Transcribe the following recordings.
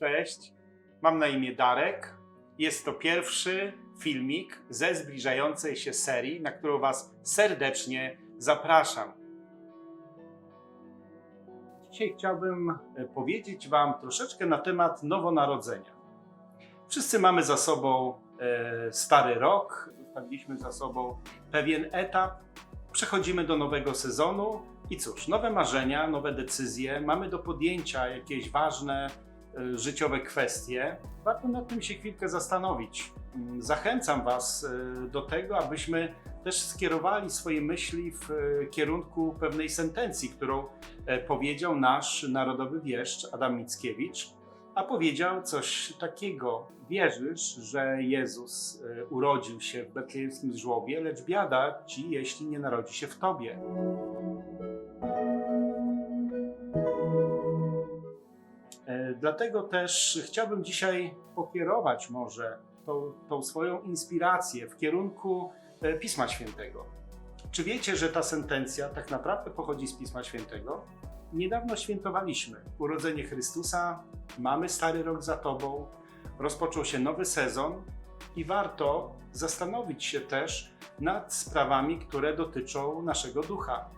Cześć, mam na imię Darek. Jest to pierwszy filmik ze zbliżającej się serii, na którą Was serdecznie zapraszam. Dzisiaj chciałbym e, powiedzieć Wam troszeczkę na temat nowonarodzenia. Wszyscy mamy za sobą e, stary rok, zostawiliśmy za sobą pewien etap, przechodzimy do nowego sezonu i cóż, nowe marzenia, nowe decyzje, mamy do podjęcia jakieś ważne życiowe kwestie. Warto nad tym się chwilkę zastanowić. Mm, Zachęcam Was e, do tego, abyśmy też skierowali swoje myśli w e, kierunku pewnej sentencji, którą e, powiedział nasz narodowy wieszcz Adam Mickiewicz, a powiedział coś takiego. Wierzysz, że Jezus e, urodził się w betlejemskim żłobie, lecz biada ci, jeśli nie narodzi się w tobie. Dlatego też chciałbym dzisiaj pokierować może tą, tą swoją inspirację w kierunku e, Pisma Świętego. Czy wiecie, że ta sentencja tak naprawdę pochodzi z Pisma Świętego? Niedawno świętowaliśmy urodzenie Chrystusa, mamy stary rok za tobą, rozpoczął się nowy sezon i warto zastanowić się też nad sprawami, które dotyczą naszego ducha.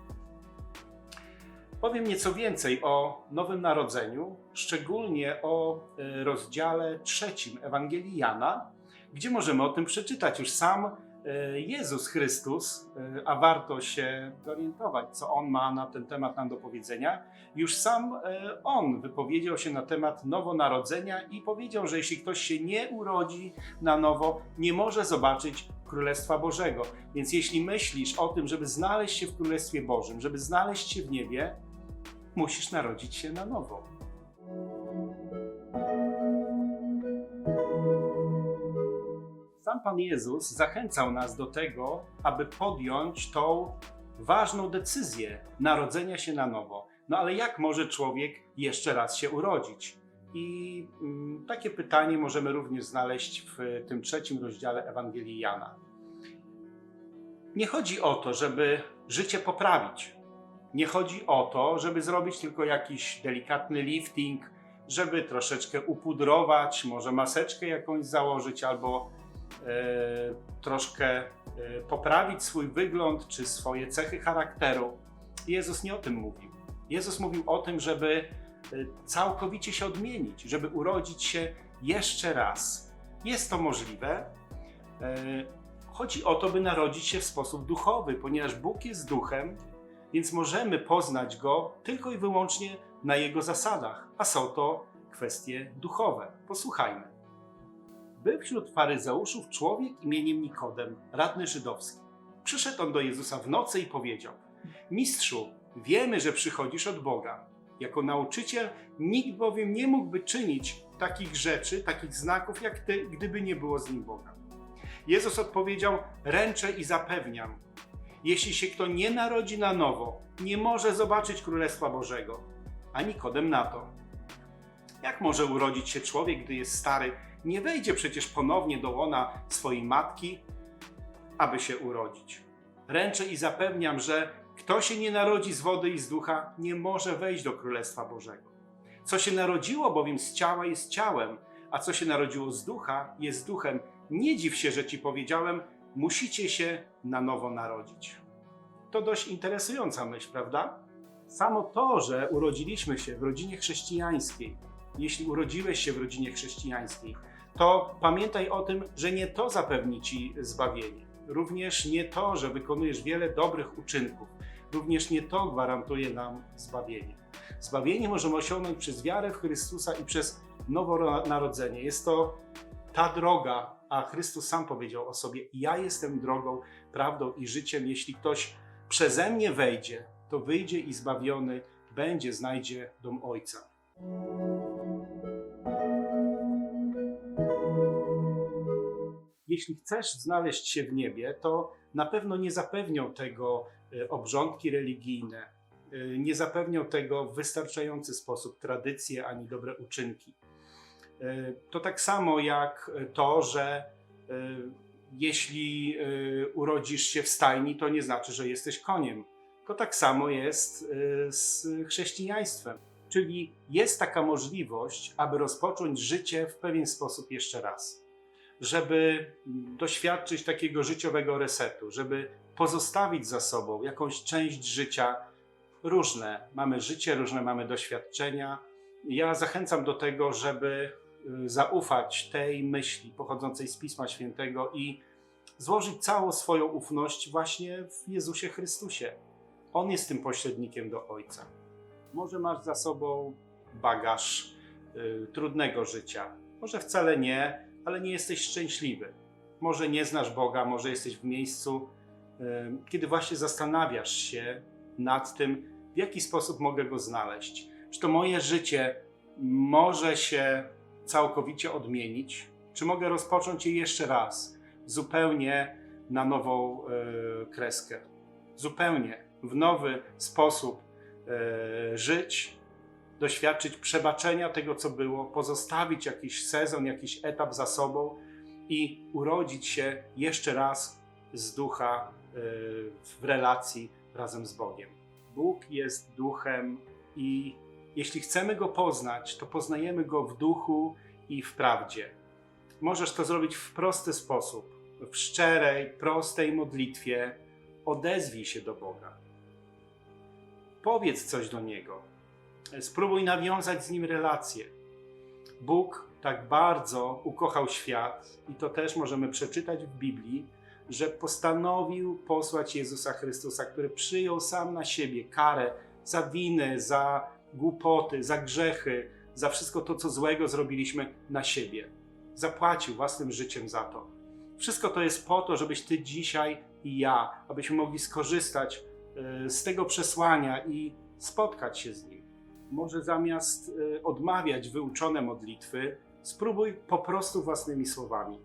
Powiem nieco więcej o Nowym Narodzeniu, szczególnie o e, rozdziale trzecim Ewangelii Jana, gdzie możemy o tym przeczytać. Już sam e, Jezus Chrystus, e, a warto się zorientować, co On ma na ten temat nam do powiedzenia, już sam On wypowiedział się na temat nowonarodzenia i powiedział, że jeśli ktoś się nie urodzi na nowo, nie może zobaczyć Królestwa Bożego. Więc jeśli myślisz o tym, żeby znaleźć się w Królestwie Bożym, żeby znaleźć się w niebie, musisz narodzić się na nowo. Sam Pan Jezus zachęcał nas do tego, aby podjąć tą ważną decyzję narodzenia się na nowo. No ale jak może człowiek jeszcze raz się urodzić? I mm, takie pytanie możemy również znaleźć w tym trzecim rozdziale Ewangelii Jana. Nie chodzi o to, żeby życie poprawić. Nie chodzi o to, żeby zrobić tylko jakiś delikatny lifting, żeby troszeczkę upudrować, może maseczkę jakąś założyć albo e, troszkę e, poprawić swój wygląd czy swoje cechy charakteru. Jezus nie o tym mówił. Jezus mówił o tym, żeby e, całkowicie się odmienić, żeby urodzić się jeszcze raz. Jest to możliwe. E, Chodzi o to, by narodzić się w sposób duchowy, ponieważ Bóg jest duchem, więc możemy poznać go tylko i wyłącznie na jego zasadach, a są to kwestie duchowe. Posłuchajmy. Był wśród faryzeuszów człowiek imieniem Nikodem, radny żydowski. Przyszedł on do Jezusa w nocy i powiedział: Mistrzu, wiemy, że przychodzisz od Boga. Jako nauczyciel nikt bowiem nie mógłby czynić takich rzeczy, takich znaków jak ty, gdyby nie było z nim Boga. Jezus odpowiedział: Ręczę i zapewniam, jeśli się kto nie narodzi na nowo, nie może zobaczyć Królestwa Bożego. A Nikodem na to. Jak może urodzić się człowiek, gdy jest stary? Nie wejdzie przecież ponownie do łona swojej matki, aby się urodzić. Ręczę i zapewniam, że kto się nie narodzi z wody i z ducha, nie może wejść do Królestwa Bożego. Co się narodziło bowiem z ciała jest ciałem, a co się narodziło z ducha jest duchem. Nie dziw się, że ci powiedziałem, musicie się na nowo narodzić. To dość interesująca myśl, prawda? Samo to, że urodziliśmy się w rodzinie chrześcijańskiej, jeśli urodziłeś się w rodzinie chrześcijańskiej, to pamiętaj o tym, że nie to zapewni ci zbawienie. Również nie to, że wykonujesz wiele dobrych uczynków. Również nie to gwarantuje nam zbawienie. Zbawienie możemy osiągnąć przez wiarę w Chrystusa i przez nowonarodzenie. Jest to ta droga, a Chrystus sam powiedział o sobie: Ja jestem drogą, prawdą i życiem. Jeśli ktoś przeze mnie wejdzie, to wyjdzie i zbawiony będzie, znajdzie dom Ojca. Jeśli chcesz znaleźć się w niebie, to na pewno nie zapewnią tego e, obrządki religijne, e, nie zapewnią tego w wystarczający sposób tradycje ani dobre uczynki. E, To tak samo jak to, że e, jeśli e, urodzisz się w stajni, to nie znaczy, że jesteś koniem. To tak samo jest e, z chrześcijaństwem. Czyli jest taka możliwość, aby rozpocząć życie w pewien sposób jeszcze raz. Żeby doświadczyć takiego życiowego resetu, żeby pozostawić za sobą jakąś część życia. Różne mamy życie, różne mamy doświadczenia. Ja zachęcam do tego, żeby zaufać tej myśli pochodzącej z Pisma Świętego i złożyć całą swoją ufność właśnie w Jezusie Chrystusie. On jest tym pośrednikiem do Ojca. Może masz za sobą bagaż y, trudnego życia, może wcale nie, ale nie jesteś szczęśliwy. Może nie znasz Boga, może jesteś w miejscu, y, kiedy właśnie zastanawiasz się nad tym, w jaki sposób mogę go znaleźć. Czy to moje życie może się całkowicie odmienić? Czy mogę rozpocząć je jeszcze raz, zupełnie na nową y, kreskę? Zupełnie w nowy sposób e, żyć, doświadczyć przebaczenia tego, co było, pozostawić jakiś sezon, jakiś etap za sobą i urodzić się jeszcze raz z ducha e, w relacji razem z Bogiem. Bóg jest duchem i jeśli chcemy go poznać, to poznajemy go w duchu i w prawdzie. Możesz to zrobić w prosty sposób, w szczerej, prostej modlitwie. Odezwij się do Boga powiedz coś do Niego. Spróbuj nawiązać z Nim relację. Bóg tak bardzo ukochał świat, i to też możemy przeczytać w Biblii, że postanowił posłać Jezusa Chrystusa, który przyjął sam na siebie karę za winy, za głupoty, za grzechy, za wszystko to, co złego zrobiliśmy na siebie. Zapłacił własnym życiem za to. Wszystko to jest po to, żebyś ty dzisiaj i ja, abyśmy mogli skorzystać e, z tego przesłania i spotkać się z nim. Może zamiast e, odmawiać wyuczone modlitwy, spróbuj po prostu własnymi słowami.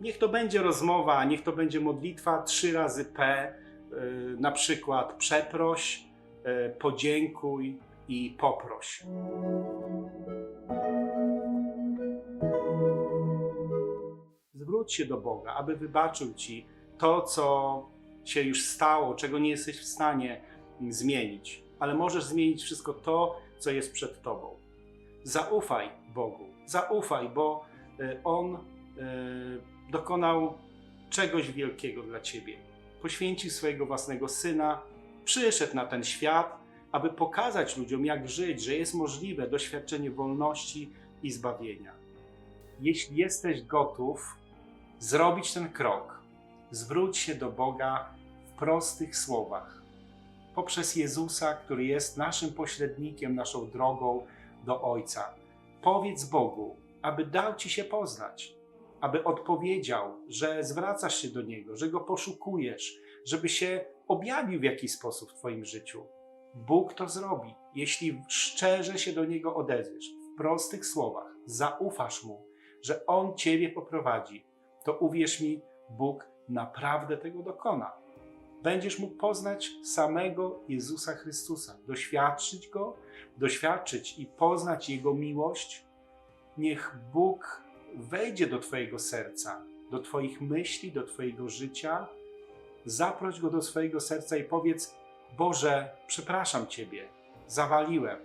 Niech to będzie rozmowa, niech to będzie modlitwa trzy razy P, e, na przykład przeproś, podziękuj i poproś. Zwróć się do Boga, aby wybaczył ci to, co się już stało, czego nie jesteś w stanie zmienić, ale możesz zmienić wszystko to, co jest przed tobą. Zaufaj Bogu, zaufaj, bo y, On y, dokonał czegoś wielkiego dla ciebie. Poświęcił swojego własnego syna, przyszedł na ten świat, aby pokazać ludziom, jak żyć, że jest możliwe doświadczenie wolności i zbawienia. Jeśli jesteś gotów zrobić ten krok, zwróć się do Boga w prostych słowach. Poprzez Jezusa, który jest naszym pośrednikiem, naszą drogą do Ojca. Powiedz Bogu, aby dał ci się poznać, aby odpowiedział, że zwracasz się do Niego, że Go poszukujesz, żeby się objawił w jakiś sposób w Twoim życiu. Bóg to zrobi, jeśli szczerze się do Niego odezwiesz, w prostych słowach, zaufasz Mu, że On Ciebie poprowadzi, to uwierz mi, Bóg naprawdę tego dokona. Będziesz mógł poznać samego Jezusa Chrystusa, doświadczyć Go, doświadczyć i poznać Jego miłość. Niech Bóg wejdzie do Twojego serca, do Twoich myśli, do Twojego życia. Zaproś Go do swojego serca i powiedz: Boże, przepraszam Ciebie, zawaliłem.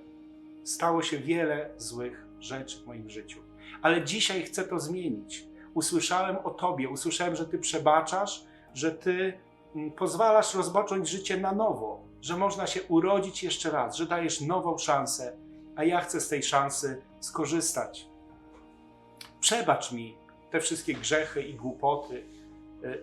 Stało się wiele złych rzeczy w moim życiu, ale dzisiaj chcę to zmienić. Usłyszałem o Tobie, usłyszałem, że Ty przebaczasz, że Ty mm, pozwalasz rozpocząć życie na nowo, że można się urodzić jeszcze raz, że dajesz nową szansę, a ja chcę z tej szansy skorzystać. Przebacz mi te wszystkie grzechy i głupoty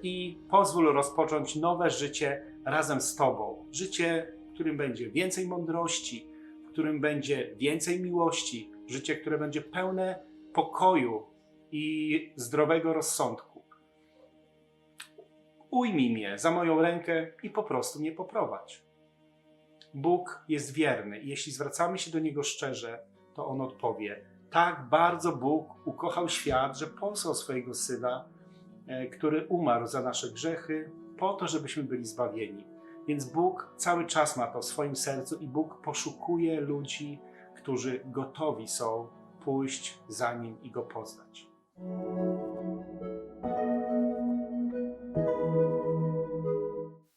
i pozwól rozpocząć nowe życie razem z Tobą. Życie, w którym będzie więcej mądrości, w którym będzie więcej miłości, życie, które będzie pełne pokoju i zdrowego rozsądku. Ujmij mnie za moją rękę i po prostu mnie poprowadź. Bóg jest wierny i jeśli zwracamy się do Niego szczerze, to On odpowie. Tak bardzo Bóg ukochał świat, że posłał swojego Syna, który umarł za nasze grzechy, po to, żebyśmy byli zbawieni. Więc Bóg cały czas ma to w swoim sercu i Bóg poszukuje ludzi, którzy gotowi są pójść za Nim i Go poznać.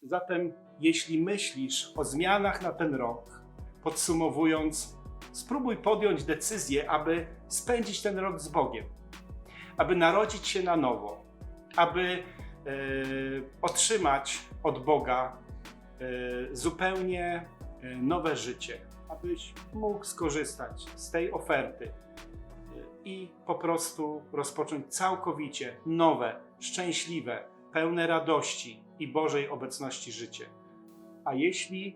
Zatem, jeśli myślisz o zmianach na ten rok, podsumowując, spróbuj podjąć decyzję, aby spędzić ten rok z Bogiem, aby narodzić się na nowo, aby e, otrzymać od Boga e, zupełnie e, nowe życie, abyś mógł skorzystać z tej oferty i po prostu rozpocząć całkowicie nowe, szczęśliwe, pełne radości i Bożej obecności życie. A jeśli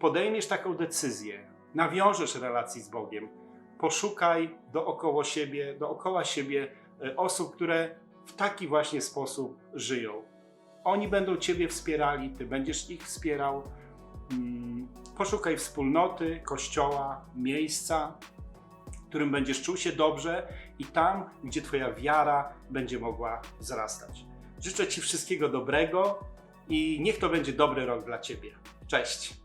podejmiesz taką decyzję, nawiążesz relacji z Bogiem, poszukaj dookoła siebie, dookoła siebie osób, które w taki właśnie sposób żyją. Oni będą Ciebie wspierali, Ty będziesz ich wspierał. Mm, Poszukaj wspólnoty, kościoła, miejsca, w którym będziesz czuł się dobrze i tam, gdzie Twoja wiara będzie mogła wzrastać. Życzę Ci wszystkiego dobrego i niech to będzie dobry rok dla Ciebie. Cześć!